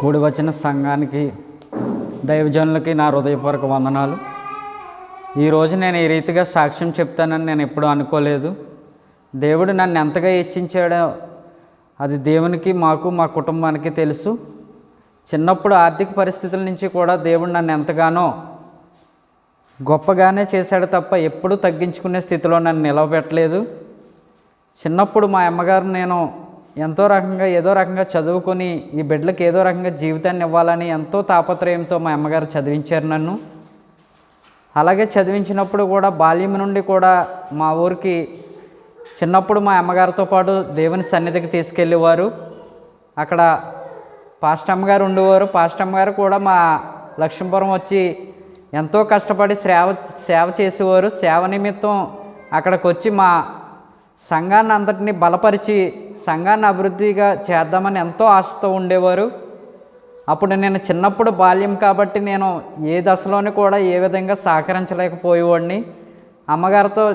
కూడి వచ్చిన సంఘానికి దైవజనులకి నా హృదయపూర్వక వందనాలు. ఈరోజు నేను ఈ రీతిగా సాక్ష్యం చెప్తానని నేను ఎప్పుడూ అనుకోలేదు. దేవుడు నన్ను ఎంతగా హెచ్చించాడో అది దేవునికి మాకు మా కుటుంబానికి తెలుసు. చిన్నప్పుడు ఆర్థిక పరిస్థితుల నుంచి కూడా దేవుడు నన్ను ఎంతగానో గొప్పగానే చేశాడు తప్ప ఎప్పుడూ తగ్గించుకునే స్థితిలో నన్ను నిలవబెట్టలేదు. చిన్నప్పుడు మా అమ్మగారు నేను ఎంతో రకంగా ఏదో రకంగా చదువుకొని ఈ బిడ్డలకు ఏదో రకంగా జీవితాన్ని ఇవ్వాలని ఎంతో తాపత్రయంతో మా అమ్మగారు చదివించారు నన్ను. అలాగే చదివించినప్పుడు కూడా బాల్యం నుండి కూడా మా ఊరికి చిన్నప్పుడు మా అమ్మగారితో పాటు దేవుని సన్నిధికి తీసుకెళ్ళేవారు. అక్కడ పాస్ట్ అమ్మగారు ఉండేవారు. పాస్ట్ అమ్మగారు కూడా మా లక్ష్మీపురం వచ్చి ఎంతో కష్టపడి సేవ సేవ చేసేవారు. సేవ నిమిత్తం అక్కడికి వచ్చి మా సంఘాన్ని అంతటిని బలపరిచి సంఘాన్ని అభివృద్ధిగా చేద్దామని ఎంతో ఆశతో ఉండేవారు. అప్పుడు నేను చిన్నప్పుడు బాల్యం కాబట్టి నేను ఏ దశలోని కూడా ఏ విధంగా సహకరించలేకపోయేవాడిని. అమ్మగారితో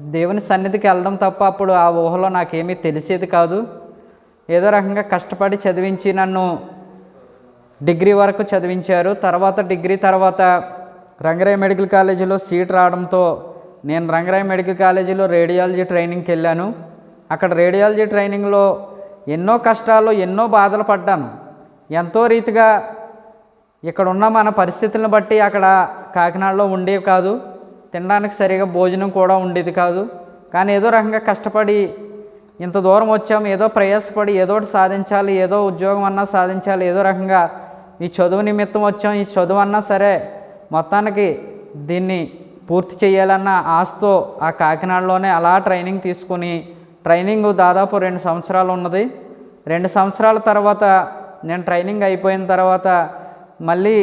దేవుని సన్నిధికి వెళ్ళడం తప్ప అప్పుడు ఆ ఊహలో నాకేమీ తెలిసేది కాదు. ఏదో రకంగా కష్టపడి చదివించి నన్ను డిగ్రీ వరకు చదివించారు. తర్వాత డిగ్రీ తర్వాత రంగరాయ మెడికల్ కాలేజీలో సీట్ రావడంతో నేను రంగరాయ మెడికల్ కాలేజీలో రేడియాలజీ ట్రైనింగ్కి వెళ్ళాను. అక్కడ రేడియాలజీ ట్రైనింగ్లో ఎన్నో కష్టాలు ఎన్నో బాధలు పడ్డాను. ఎంతో రీతిగా ఇక్కడ ఉన్న మన పరిస్థితులను బట్టి అక్కడ కాకినాడలో ఉండేవి కాదు. తినడానికి సరిగా భోజనం కూడా ఉండేది కాదు. కానీ ఏదో రకంగా కష్టపడి ఇంత దూరం వచ్చాము ఏదో ప్రయాసపడి ఏదో సాధించాలి ఏదో ఉద్యోగం అన్నా సాధించాలి ఏదో రకంగా ఈ చదువు నిమిత్తం వచ్చాం. ఈ చదువు అన్నా సరే మొత్తానికి దీన్ని పూర్తి చేయాలన్న ఆశతో ఆ కాకినాడలోనే అలా ట్రైనింగ్ తీసుకుని ట్రైనింగ్ దాదాపు రెండు సంవత్సరాలు ఉన్నది. రెండు సంవత్సరాల తర్వాత నేను ట్రైనింగ్ అయిపోయిన తర్వాత మళ్ళీ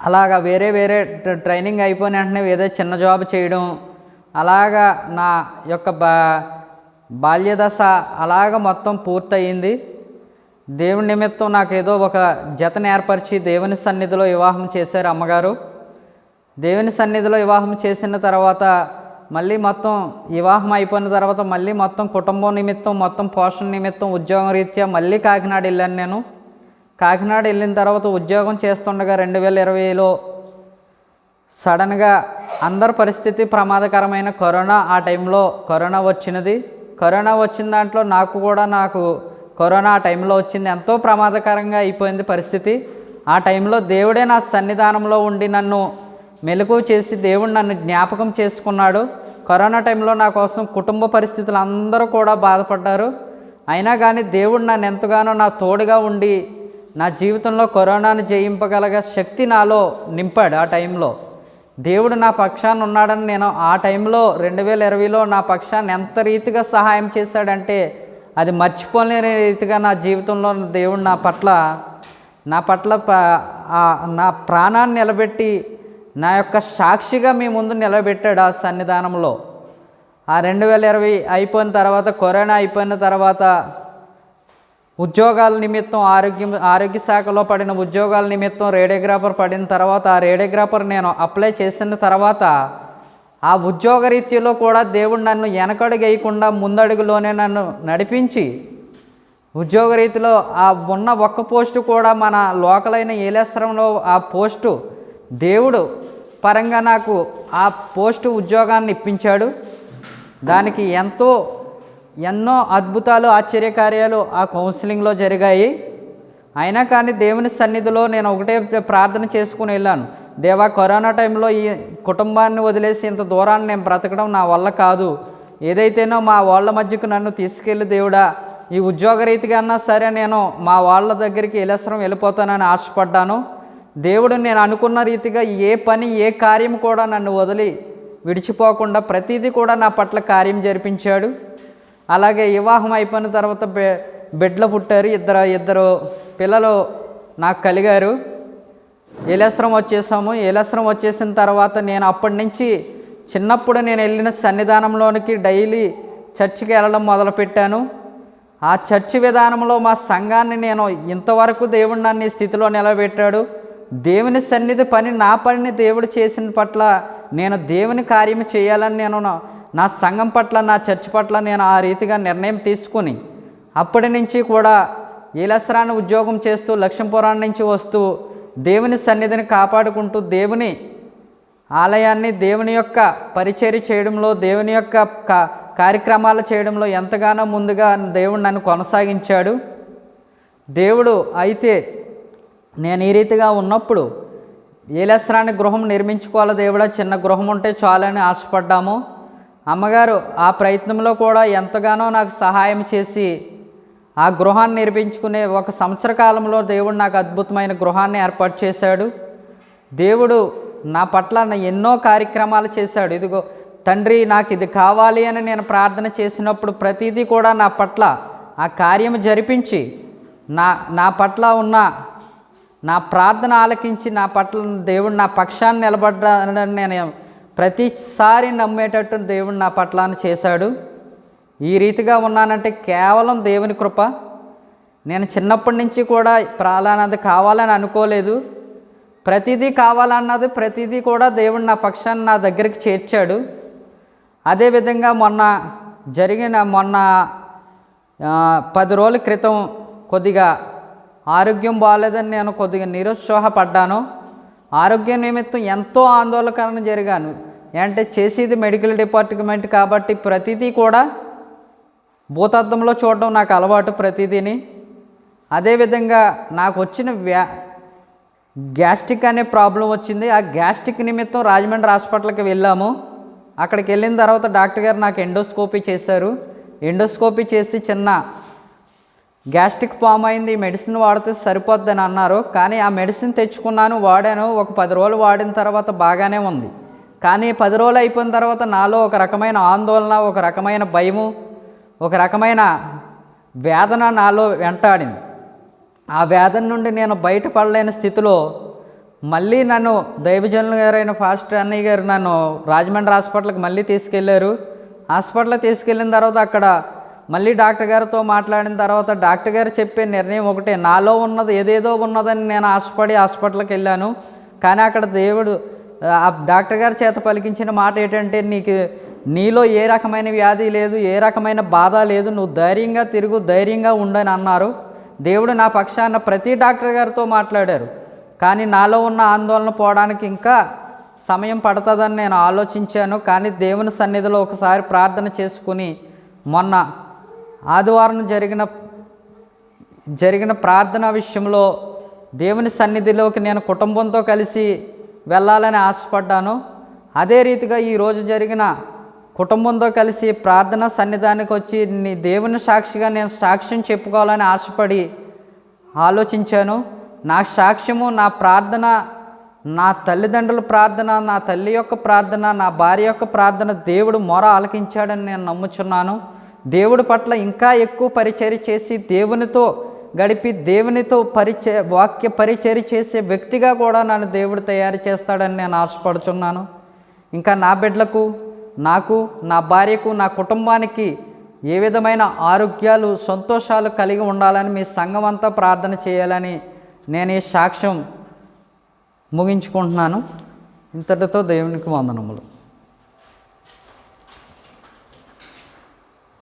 అలాగా వేరే వేరే ట్రైనింగ్ అయిపోయిన వెంటనే ఏదో చిన్న జాబ్ చేయడం అలాగా నా యొక్క బా బాల్యదశ అలాగ మొత్తం పూర్తయింది. దేవుని నిమిత్తం నాకు ఏదో ఒక జతను ఏర్పరిచి దేవుని సన్నిధిలో వివాహం చేశారు అమ్మగారు. దేవుని సన్నిధిలో వివాహం చేసిన తర్వాత మళ్ళీ మొత్తం వివాహం అయిపోయిన తర్వాత మళ్ళీ మొత్తం కుటుంబం నిమిత్తం మొత్తం పోషణ నిమిత్తం ఉద్యోగం రీత్యా మళ్ళీ కాకినాడ వెళ్ళాను నేను. కాకినాడ వెళ్ళిన తర్వాత ఉద్యోగం చేస్తుండగా రెండు వేల ఇరవైలో సడన్గా అందరి పరిస్థితి ప్రమాదకరమైన కరోనా ఆ టైంలో కరోనా వచ్చినది. కరోనా వచ్చిన దాంట్లో నాకు కూడా నాకు కరోనా ఆ టైంలో వచ్చింది. ఎంతో ప్రమాదకరంగా అయిపోయింది పరిస్థితి. ఆ టైంలో దేవుడే నా సన్నిధానంలో ఉండి నన్ను మెలకువ చేసి దేవుడు నన్ను జ్ఞాపకం చేసుకున్నాడు. కరోనా టైంలో నా కోసం కుటుంబ పరిస్థితులు అందరూ కూడా బాధపడ్డారు. అయినా కానీ దేవుడు నన్ను ఎంతగానో నా తోడుగా ఉండి నా జీవితంలో కరోనాను జయింపగలగ శక్తి నాలో నింపాడు ఆ టైంలో. దేవుడు నా పక్షాన్ని ఉన్నాడని నేను ఆ టైంలో రెండు వేల ఇరవైలో నా పక్షాన్ని ఎంత రీతిగా సహాయం చేశాడంటే అది మర్చిపోలేని రీతిగా నా జీవితంలో దేవుడు నా పట్ల నా పట్ల నా ప్రాణాన్ని నిలబెట్టి నా యొక్క సాక్షిగా మీ ముందు నిలబెట్టాడు ఆ సన్నిధానంలో. ఆ రెండు వేల ఇరవై అయిపోయిన తర్వాత కరోనా అయిపోయిన తర్వాత ఉద్యోగాల నిమిత్తం ఆరోగ్యం ఆరోగ్య శాఖలో పడిన ఉద్యోగాల నిమిత్తం రేడియోగ్రాఫర్ పడిన తర్వాత ఆ రేడియోగ్రాఫర్ నేను అప్లై చేసిన తర్వాత ఆ ఉద్యోగ రీత్యలో కూడా దేవుడు నన్ను వెనకడుగు వేయకుండా ముందడుగులోనే నన్ను నడిపించి ఉద్యోగ రీతిలో ఆ ఉన్న ఒక్క పోస్టు కూడా మన లోకలైన ఏలేశ్వరంలో ఆ పోస్టు దేవుడు పరంగా నాకు ఆ పోస్టు ఉద్యోగాన్ని ఇప్పించాడు. దానికి ఎంతో ఎన్నో అద్భుతాలు ఆశ్చర్యకార్యాలు ఆ కౌన్సిలింగ్లో జరిగాయి. అయినా కానీ దేవుని సన్నిధిలో నేను ఒకటే ప్రార్థన చేసుకుని వెళ్ళాను. దేవా కరోనా టైంలో ఈ కుటుంబాన్ని వదిలేసి ఇంత దూరాన్ని నేను బ్రతకడం నా వల్ల కాదు. ఏదైతేనో మా వాళ్ళ మధ్యకు నన్ను తీసుకెళ్ళి దేవుడా ఈ ఉద్యోగ రీతిగా అన్నా సరే నేను మా వాళ్ళ దగ్గరికి ఎలసరం వెళ్ళిపోతానని ఆశపడ్డాను. దేవుడు నేను అనుకున్న రీతిగా ఏ పని ఏ కార్యం కూడా నన్ను వదిలి విడిచిపోకుండా ప్రతిదీ కూడా నా పట్ల కార్యం జరిపించాడు. అలాగే వివాహం అయిపోయిన తర్వాత బె బిడ్డలు పుట్టారు. ఇద్దరు ఇద్దరు పిల్లలు నాకు కలిగారు. ఏలేశ్వరం వచ్చేసాము. ఏలేశ్వరం వచ్చేసిన తర్వాత నేను అప్పటి నుంచి చిన్నప్పుడు నేను వెళ్ళిన సన్నిధానంలోనికి డైలీ చర్చికి వెళ్ళడం మొదలుపెట్టాను. ఆ చర్చి విధానంలో మా సంఘాన్ని నేను ఇంతవరకు దేవుడు నన్ను ఈ స్థితిలో నిలబెట్టాడు. దేవుని సన్నిధి పని నా పనిని దేవుడు చేసిన పట్ల నేను దేవుని కార్యం చేయాలని నేను నా- సంఘం పట్ల నా చర్చ్ పట్ల నేను ఆ రీతిగా నిర్ణయం తీసుకుని అప్పటి నుంచి కూడా ఈలసరాన్ని ఉద్యోగం చేస్తూ లక్ష్మీపురం నుంచి వస్తూ దేవుని సన్నిధిని కాపాడుకుంటూ దేవుని ఆలయాన్ని దేవుని యొక్క పరిచర్య చేయడంలో దేవుని యొక్క కార్యక్రమాలు చేయడంలో ఎంతగానో ముందుగా దేవుడు నన్ను కొనసాగించాడు. దేవుడు అయితే నేను ఈ రీతిగా ఉన్నప్పుడు ఏలస్రాన్ని గృహం నిర్మించుకోవాలి దేవుడా? చిన్న గృహం ఉంటే చాలని ఆశపడ్డాము. అమ్మగారు ఆ ప్రయత్నంలో కూడా ఎంతగానో నాకు సహాయం చేసి ఆ గృహాన్ని నిర్మించుకునే ఒక సంవత్సర కాలంలో దేవుడు నాకు అద్భుతమైన గృహాన్ని ఏర్పాటు చేశాడు. దేవుడు నా పట్ల నా ఎన్నో కార్యక్రమాలు చేశాడు. ఇదిగో తండ్రి నాకు ఇది కావాలి అని నేను ప్రార్థన చేసినప్పుడు ప్రతిదీ కూడా నా పట్ల ఆ కార్యం జరిపించి నా నా పట్ల ఉన్న నా ప్రార్థన ఆలకించి నా పట్ల దేవుడు నా పక్షాన్ని నిలబడ్డానని నేను ప్రతిసారి నమ్మేటట్టు దేవుడు నా పట్లాన్ని చేశాడు. ఈ రీతిగా ఉన్నానంటే కేవలం దేవుని కృప. నేను చిన్నప్పటి నుంచి కూడా ప్రాణానది కావాలని అనుకోలేదు. ప్రతిదీ కావాలన్నది ప్రతిదీ కూడా దేవుడు నా పక్షాన్ని నా దగ్గరికి చేర్చాడు. అదేవిధంగా మొన్న జరిగిన మొన్న పది రోజుల క్రితం కొద్దిగా ఆరోగ్యం బాగాలేదని నేను కొద్దిగా నిరుత్సాహపడ్డాను. ఆరోగ్య నిమిత్తం ఎంతో ఆందోళనకరణ జరిగాను. అంటే చేసేది మెడికల్ డిపార్ట్మెంట్ కాబట్టి ప్రతిదీ కూడా భూతద్దంలో చూడడం నాకు అలవాటు ప్రతిదీని. అదేవిధంగా నాకు వచ్చిన వ్యా గ్యాస్ట్రిక్ అనే ప్రాబ్లం వచ్చింది. ఆ గ్యాస్ట్రిక్ నిమిత్తం రాజమండ్రి హాస్పిటల్కి వెళ్ళాము. అక్కడికి వెళ్ళిన తర్వాత డాక్టర్ గారు నాకు ఎండోస్కోపీ చేశారు. ఎండోస్కోపీ చేసి చిన్న గ్యాస్ట్రిక్ ఫామ్ అయింది మెడిసిన్ వాడితే సరిపోద్దని అన్నారు. కానీ ఆ మెడిసిన్ తెచ్చుకున్నాను వాడాను. ఒక పది రోజులు వాడిన తర్వాత బాగానే ఉంది. కానీ పది రోజులు అయిపోయిన తర్వాత నాలో ఒక రకమైన ఆందోళన ఒక రకమైన భయము ఒక రకమైన వేదన నాలో వెంటాడింది. ఆ వేదన నుండి నేను బయటపడలేని స్థితిలో మళ్ళీ నన్ను దైవజనులు గారైన ఫాస్టర్ అన్నయ్య గారు నన్ను రాజమండ్రి హాస్పిటల్కి మళ్ళీ తీసుకెళ్ళారు హాస్పిటల్కి తీసుకెళ్ళిన తర్వాత అక్కడ మళ్ళీ డాక్టర్ గారితో మాట్లాడిన తర్వాత డాక్టర్ గారు చెప్పే నిర్ణయం ఒకటే. నాలో ఉన్నది ఏదేదో ఉన్నదని నేను ఆశపడి హాస్పిటల్కి వెళ్ళాను. కానీ అక్కడ దేవుడు ఆ డాక్టర్ గారి చేత పలికించిన మాట ఏంటంటే నీకు నీలో ఏ రకమైన వ్యాధి లేదు ఏ రకమైన బాధ లేదు నువ్వు ధైర్యంగా తిరుగు ధైర్యంగా ఉండని అన్నారు. దేవుడు నా పక్షాన ప్రతి డాక్టర్ గారితో మాట్లాడారు. కానీ నాలో ఉన్న ఆందోళన పోవడానికి ఇంకా సమయం పడుతుందని నేను ఆలోచించాను. కానీ దేవుని సన్నిధిలో ఒకసారి ప్రార్థన చేసుకుని మొన్న ఆదివారం జరిగిన జరిగిన ప్రార్థన విషయంలో దేవుని సన్నిధిలోకి నేను కుటుంబంతో కలిసి వెళ్ళాలని ఆశపడ్డాను. అదే రీతిగా ఈరోజు జరిగిన కుటుంబంతో కలిసి ప్రార్థన సన్నిధానికి వచ్చి నీ దేవుని సాక్షిగా నేను సాక్ష్యం చెప్పుకోవాలని ఆశపడి ఆలోచించాను. నా సాక్ష్యము నా ప్రార్థన నా తల్లిదండ్రుల ప్రార్థన నా తల్లి యొక్క ప్రార్థన నా భార్య యొక్క ప్రార్థన దేవుడు మొర ఆలకించాడని నేను నమ్ముచున్నాను. దేవుడి పట్ల ఇంకా ఎక్కువ పరిచర్య చేసి దేవునితో గడిపి దేవునితో పరిచయ వాక్య పరిచర్య చేసే వ్యక్తిగా కూడా నన్ను దేవుడు తయారు చేస్తాడని నేను ఆశపడుచున్నాను. ఇంకా నా బిడ్డలకు నాకు నా భార్యకు నా కుటుంబానికి ఏ విధమైన ఆరోగ్యాలు సంతోషాలు కలిగి ఉండాలని మీ సంఘం అంతా ప్రార్థన చేయాలని నేను ఈ సాక్ష్యం ముగించుకుంటున్నాను. ఇంతటితో దేవునికి వందనములు.